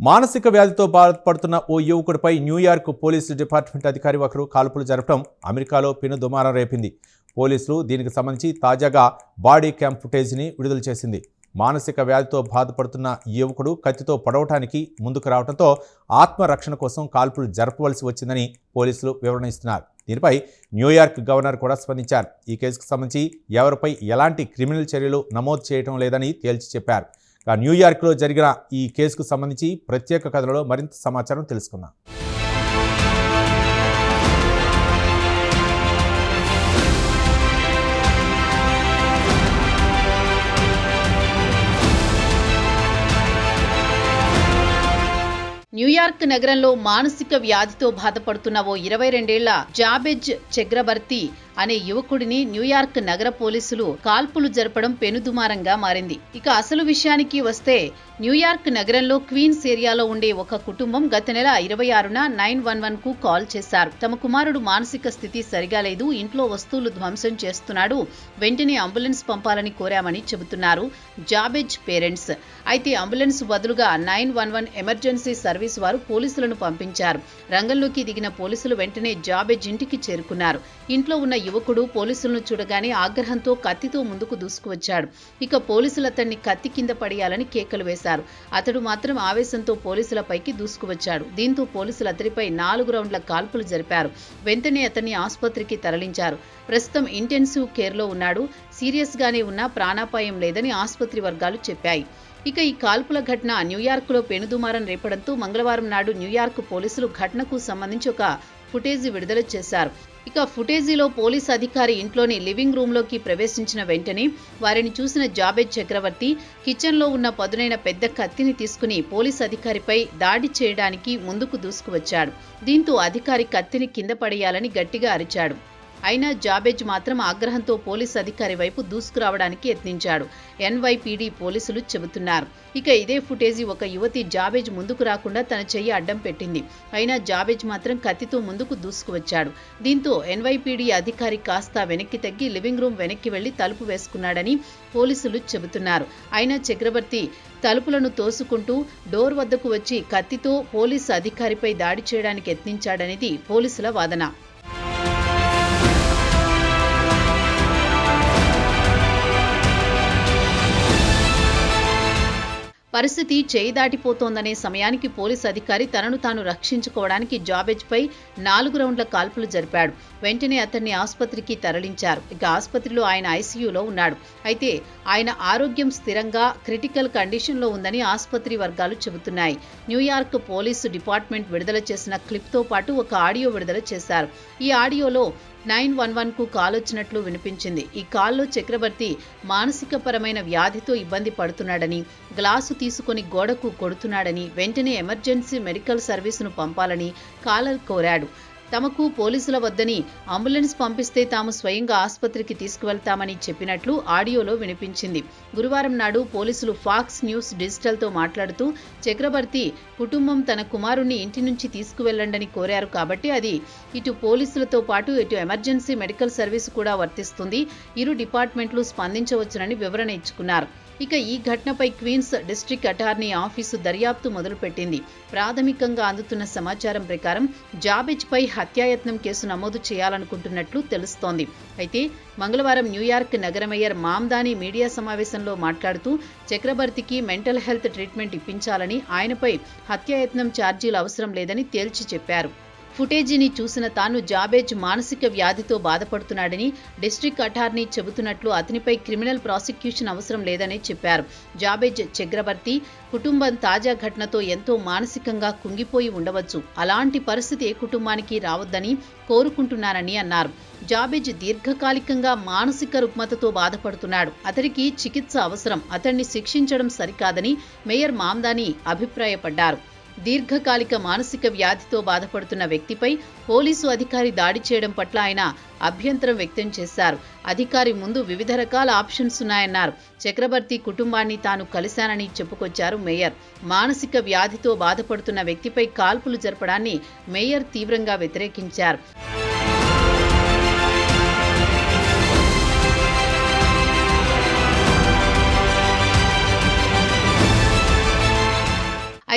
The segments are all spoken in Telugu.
మానసిక వ్యాధితో బాధపడుతున్న ఓ యువకుడిపై న్యూయార్క్ పోలీసు డిపార్ట్మెంట్ అధికారి ఒకరు కాల్పులు జరపడం అమెరికాలో పెను దుమారం రేపింది. పోలీసులు దీనికి సంబంధించి తాజాగా బాడీ క్యామ్ ఫుటేజ్ని విడుదల చేసింది. మానసిక వ్యాధితో బాధపడుతున్న ఈ యువకుడు కత్తితో పడవటానికి ముందుకు రావడంతో ఆత్మరక్షణ కోసం కాల్పులు జరపవలసి వచ్చిందని పోలీసులు వివరణ ఇస్తున్నారు దీనిపై న్యూయార్క్ గవర్నర్ కూడా స్పందించారు. ఈ కేసుకు సంబంధించి ఎవరిపై ఎలాంటి క్రిమినల్ చర్యలు నమోదు చేయడం లేదని తేల్చి చెప్పారు. న్యూయార్క్లో జరిగిన ఈ కేసుకు సంబంధించి ప్రత్యేక కథలో మరింత సమాచారం తెలుసుకుందాం. న్యూయార్క్ నగరంలో మానసిక వ్యాధితో బాధపడుతున్న ఓ ఇరవై రెండేళ్ళ జాబెజ్ చక్రవర్తి అనే యువకుడిని న్యూయార్క్ నగర పోలీసులు కాల్పులు జరపడం పెనుదుమారంగా మారింది. ఇక అసలు విషయానికి వస్తే న్యూయార్క్ నగరంలో క్వీన్స్ ఏరియాలో ఉండే ఒక కుటుంబం గత నెల ఇరవై ఆరున నైన్ వన్ వన్కు కాల్ చేశారు. తమ కుమారుడు మానసిక స్థితి సరిగా లేదు. ఇంట్లో వస్తువులు ధ్వంసం చేస్తున్నాడు. వెంటనే అంబులెన్స్ పంపాలని కోరామని చెబుతున్నారు జాబేజ్ పేరెంట్స్. అయితే అంబులెన్స్ బదులుగా nine one one emergency service వారు పోలీసులను పంపించారు. రంగంలోకి దిగిన పోలీసులు వెంటనే జాబేజ్ ఇంటికి చేరుకున్నారు. ఇంట్లో ఉన్న యువకుడు పోలీసులను చూడగానే ఆగ్రహంతో కత్తితో ముందుకు దూసుకువచ్చాడు. ఇక పోలీసులు అతన్ని కత్తి కింద పడేయాలని కేకలు వేశారు. అతడు మాత్రం ఆవేశంతో పోలీసులపైకి దూసుకువచ్చాడు. దీంతో పోలీసులు అతడిపై నాలుగు రౌండ్ల కాల్పులు జరిపారు. వెంటనే అతన్ని ఆసుపత్రికి తరలించారు. ప్రస్తుతం ఇంటెన్సివ్ కేర్లో ఉన్నాడు. సీరియస్ గానే ఉన్నా ప్రాణాపాయం లేదని ఆసుపత్రి వర్గాలు చెప్పాయి. ఇక ఈ కాల్పుల ఘటన న్యూయార్క్లో పెనుదుమారం రేపడంతో మంగళవారం నాడు న్యూయార్క్ పోలీసులు ఘటనకు సంబంధించి ఒక ఫుటేజ్ విడుదల చేశారు. ఇక ఫుటేజీలో పోలీస్ అధికారి ఇంట్లోని లివింగ్ రూమ్లోకి ప్రవేశించిన వెంటనే వారిని చూసిన జాబేద్ చక్రవర్తి కిచెన్లో ఉన్న పదునైన పెద్ద కత్తిని తీసుకుని పోలీస్ అధికారిపై దాడి చేయడానికి ముందుకు దూసుకువచ్చాడు. దీంతో అధికారి కత్తిని కింద పడేయాలని గట్టిగా అరిచాడు. అయినా జాబేజ్ మాత్రం ఆగ్రహంతో పోలీస్ అధికారి వైపు దూసుకురావడానికి యత్నించాడు. ఎన్వైపీడీ పోలీసులు చెబుతున్నారు. ఇక ఇదే ఫుటేజీ ఒక యువతి జాబేజ్ ముందుకు రాకుండా తన చెయ్యి అడ్డం పెట్టింది. అయినా జాబేజ్ మాత్రం కత్తితో ముందుకు దూసుకువచ్చాడు. దీంతో ఎన్వైపీడీ అధికారి కాస్త వెనక్కి తగ్గి లివింగ్ రూమ్ వెనక్కి వెళ్ళి తలుపు వేసుకున్నాడని పోలీసులు చెబుతున్నారు. అయినా చక్రవర్తి తలుపులను తోసుకుంటూ డోర్ వద్దకు వచ్చి కత్తితో పోలీసు అధికారిపై దాడి చేయడానికి యత్నించాడనేది పోలీసుల వాదన. పరిస్థితి చేయి దాటిపోతోందనే సమయానికి పోలీస్ అధికారి తనను తాను రక్షించుకోవడానికి జాబేజ్పై నాలుగు రౌండ్ల కాల్పులు జరిపాడు. వెంటనే అతన్ని ఆసుపత్రికి తరలించారు. ఇక ఆసుపత్రిలో ఆయన ఐసీయూలో ఉన్నాడు. అయితే ఆయన ఆరోగ్యం స్థిరంగా క్రిటికల్ కండిషన్లో ఉందని ఆసుపత్రి వర్గాలు చెబుతున్నాయి. న్యూయార్క్ పోలీసు డిపార్ట్మెంట్ విడుదల చేసిన క్లిప్తో పాటు ఒక ఆడియో విడుదల చేశారు. ఈ ఆడియోలో నైన్ వన్ వన్కు కాల్ వచ్చినట్లు వినిపించింది. ఈ కాల్లో చక్రవర్తి మానసికపరమైన వ్యాధితో ఇబ్బంది పడుతున్నాడని గ్లాసు తీసుకొని గోడకు కొడుతున్నాడని వెంటనే ఎమర్జెన్సీ మెడికల్ సర్వీసును పంపాలని కాలర్ కోరాడు. తమకు పోలీసుల వద్దని అంబులెన్స్ పంపిస్తే తాము స్వయంగా ఆసుపత్రికి తీసుకువెళ్తామని చెప్పినట్లు ఆడియోలో వినిపించింది. గురువారం నాడు పోలీసులు ఫాక్స్ న్యూస్ డిజిటల్తో మాట్లాడుతూ చక్రవర్తి కుటుంబం తన కుమారుణ్ణి ఇంటి నుంచి తీసుకువెళ్ళండని కోరారు కాబట్టి అది ఇటు పోలీసులతో పాటు ఇటు ఎమర్జెన్సీ మెడికల్ సర్వీస్ కూడా వర్తిస్తుంది. ఇరు డిపార్ట్మెంట్లు స్పందించవచ్చునని వివరణ ఇచ్చుకున్నారు. ఇక ఈ ఘటనపై క్వీన్స్ డిస్ట్రిక్ట్ అటార్నీ ఆఫీసు దర్యాప్తు మొదలుపెట్టింది. ప్రాథమికంగా అందుతున్న సమాచారం ప్రకారం జాబేజ్పై హత్యాయత్నం కేసు నమోదు చేయాలనుకుంటున్నట్లు తెలుస్తోంది. అయితే మంగళవారం న్యూయార్క్ నగర మేయర్ మామ్దాని మీడియా సమావేశంలో మాట్లాడుతూ చక్రవర్తికి మెంటల్ హెల్త్ ట్రీట్మెంట్ ఇప్పించాలని ఆయనపై హత్యాయత్నం ఛార్జీలు అవసరం లేదని తేల్చి చెప్పారు. ఫుటేజీని చూసిన తాను జాబేజ్ మానసిక వ్యాధితో బాధపడుతున్నాడని డిస్ట్రిక్ట్ అటార్నీ చెబుతున్నట్లు అతనిపై క్రిమినల్ ప్రాసిక్యూషన్ అవసరం లేదని చెప్పారు. జాబేజ్ చక్రవర్తి కుటుంబం తాజా ఘటనతో ఎంతో మానసికంగా కుంగిపోయి ఉండవచ్చు. అలాంటి పరిస్థితి ఏ కుటుంబానికి రావద్దని కోరుకుంటున్నారని అన్నారు. జాబేజ్ దీర్ఘకాలికంగా మానసిక రుగ్మతతో బాధపడుతున్నాడు. అతడికి చికిత్స అవసరం. అతన్ని శిక్షించడం సరికాదని మేయర్ మామ్దాని అభిప్రాయపడ్డారు. దీర్ఘకాలిక మానసిక వ్యాధితో బాధపడుతున్న వ్యక్తిపై పోలీసు అధికారి దాడి చేయడం పట్ల ఆయన అభ్యంతరం వ్యక్తం చేశారు. అధికారి ముందు వివిధ రకాల ఆప్షన్స్ ఉన్నాయన్నారు. చక్రవర్తి కుటుంబాన్ని తాను కలిశానని చెప్పుకొచ్చారు మేయర్. మానసిక వ్యాధితో బాధపడుతున్న వ్యక్తిపై కాల్పులు జరపడాన్ని మేయర్ తీవ్రంగా వ్యతిరేకించారు.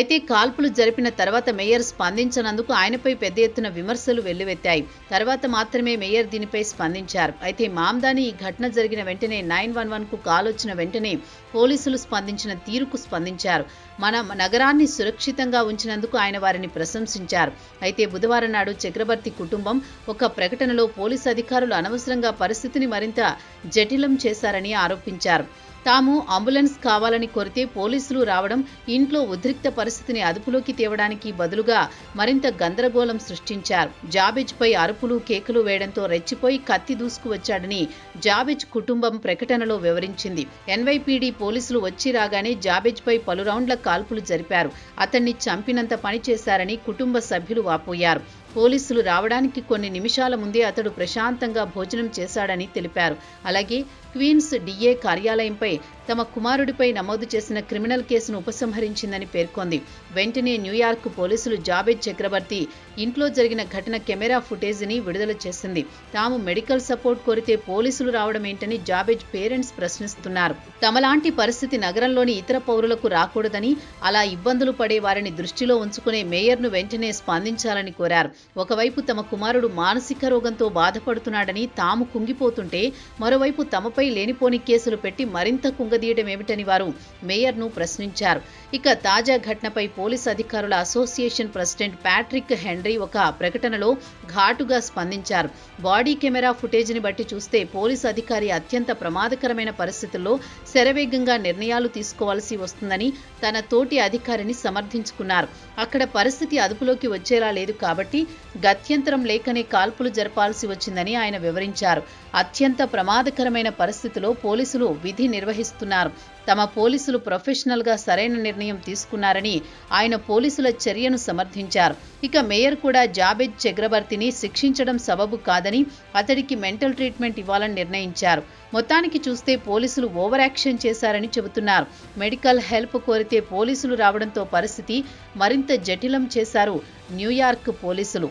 అయితే కాల్పులు జరిపిన తర్వాత మేయర్ స్పందించనందుకు ఆయనపై పెద్ద ఎత్తున విమర్శలు వెల్లువెత్తాయి. తర్వాత మాత్రమే మేయర్ దీనిపై స్పందించారు. అయితే మామ్దాని ఈ ఘటన జరిగిన వెంటనే నైన్ వన్ వన్కు కాల్ వచ్చిన వెంటనే పోలీసులు స్పందించిన తీరుకు స్పందించారు. మన నగరాన్ని సురక్షితంగా ఉంచినందుకు ఆయన వారిని ప్రశంసించారు. అయితే బుధవారం నాడు చక్రవర్తి కుటుంబం ఒక ప్రకటనలో పోలీసు అధికారులు అనవసరంగా పరిస్థితిని మరింత జటిలం చేశారని ఆరోపించారు. తాము అంబులెన్స్ కావాలని కోరితే పోలీసులు రావడం ఇంట్లో ఉద్రిక్త పరిస్థితిని అదుపులోకి తేవడానికి బదులుగా మరింత గందరగోళం సృష్టించారు. జాబేజ్పై అరుపులు కేకులు వేయడంతో రెచ్చిపోయి కత్తి దూసుకువచ్చాడని జాబేజ్ కుటుంబం ప్రకటనలో వివరించింది. ఎన్వైపీడీ పోలీసులు వచ్చి రాగానే జాబేజ్పై పలు రౌండ్ల కాల్పులు జరిపారు. అతన్ని చంపినంత పని చేశారని కుటుంబ సభ్యులు వాపోయారు. పోలీసులు రావడానికి కొన్ని నిమిషాల ముందే అతడు ప్రశాంతంగా భోజనం చేశాడని తెలిపారు. అలాగే క్వీన్స్ డిఏ కార్యాలయంపై తమ కుమారుడిపై నమోదు చేసిన క్రిమినల్ కేసును ఉపసంహరించిందని పేర్కొంది. వెంటనే న్యూయార్క్ పోలీసులు జాబేద్ చక్రవర్తి ఇంట్లో జరిగిన ఘటన కెమెరా ఫుటేజీని విడుదల చేసింది. తాము మెడికల్ సపోర్ట్ కోరితే పోలీసులు రావడం ఏంటని జాబెజ్ పేరెంట్స్ ప్రశ్నిస్తున్నారు. తమలాంటి పరిస్థితి నగరంలోని ఇతర పౌరులకు రాకూడదని అలా ఇబ్బందులు పడే వారిని దృష్టిలో ఉంచుకునే మేయర్ను వెంటనే స్పందించాలని కోరారు. ఒకవైపు తమ కుమారుడు మానసిక రోగంతో బాధపడుతున్నాడని తాము కుంగిపోతుంటే మరోవైపు తమపై లేనిపోని కేసులు పెట్టి మరింత కుంగ తీయడమేమిటని వారు మేయర్ను ప్రశ్నించారు. ఇక తాజా ఘటనపై పోలీస్ అధికారుల అసోసియేషన్ ప్రెసిడెంట్ ప్యాట్రిక్ హెన్రీ ఒక ప్రకటనలో ఘాటుగా స్పందించారు. బాడీ కెమెరా ఫుటేజ్ని బట్టి చూస్తే పోలీస్ అధికారి అత్యంత ప్రమాదకరమైన పరిస్థితుల్లో శరవేగంగా నిర్ణయాలు తీసుకోవాల్సి వస్తుందని తన తోటి అధికారిని సమర్థించుకున్నారు. అక్కడ పరిస్థితి అదుపులోకి వచ్చేలా లేదు కాబట్టి గత్యంతరం లేకనే కాల్పులు జరపాల్సి వచ్చిందని ఆయన వివరించారు. అత్యంత ప్రమాదకరమైన పరిస్థితిలో పోలీసులు విధి చేస్తున్నారు తమ పోలీసులు ప్రొఫెషనల్గా సరైన నిర్ణయం తీసుకున్నారని ఆయన పోలీసుల చర్యను సమర్థించారు. ఇక మేయర్ కూడా జాబేద్ చక్రవర్తిని శిక్షించడం సబబు కాదని అతడికి మెంటల్ ట్రీట్మెంట్ ఇవ్వాలని నిర్ణయించారు. మొత్తానికి చూస్తే పోలీసులు ఓవర్ యాక్షన్ చేశారని చెబుతున్నారు. మెడికల్ హెల్ప్ కోరితే పోలీసులు రావడంతో పరిస్థితి మరింత జటిలం చేశారు న్యూయార్క్ పోలీసులు.